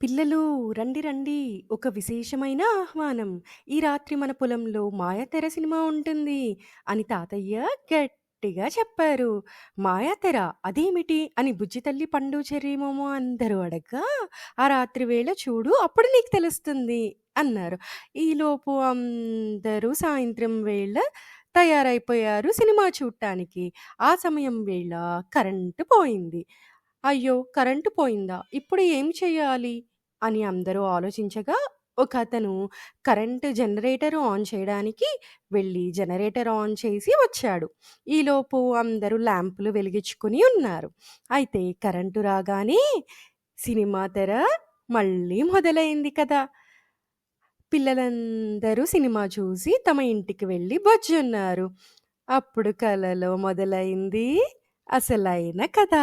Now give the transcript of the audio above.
పిల్లలు రండి రండి ఒక విశేషమైన ఆహ్వానం. ఈ రాత్రి మన పొలంలో మాయాతెర సినిమా ఉంటుంది అని తాతయ్య గట్టిగా చెప్పారు. మాయాతెర అదేమిటి? అని బుజ్జి తల్లి, పండు, చెర్రీమోమో అందరూ అడగ్గా, ఆ రాత్రి వేళ చూడు అప్పుడు నీకు తెలుస్తుంది అన్నారు. ఈలోపు అందరూ సాయంత్రం వేళ తయారైపోయారు సినిమా చూడటానికి. ఆ సమయం వేళ కరెంటు పోయింది. అయ్యో! కరెంటు పోయిందా? ఇప్పుడు ఏం చేయాలి? అని అందరూ ఆలోచించగా ఒకతను కరెంట్ జనరేటర్ ఆన్ చేయడానికి వెళ్ళి జనరేటర్ ఆన్ చేసి వచ్చాడు. ఈలోపు అందరూ ల్యాంపులు వెలిగించుకుని ఉన్నారు. అయితే కరెంటు రాగానే సినిమా తెర మళ్ళీ మొదలైంది కదా! పిల్లలందరూ సినిమా చూసి తమ ఇంటికి వెళ్ళి బజ్జున్నారు. అప్పుడు కలలో మొదలైంది అసలైన కథ.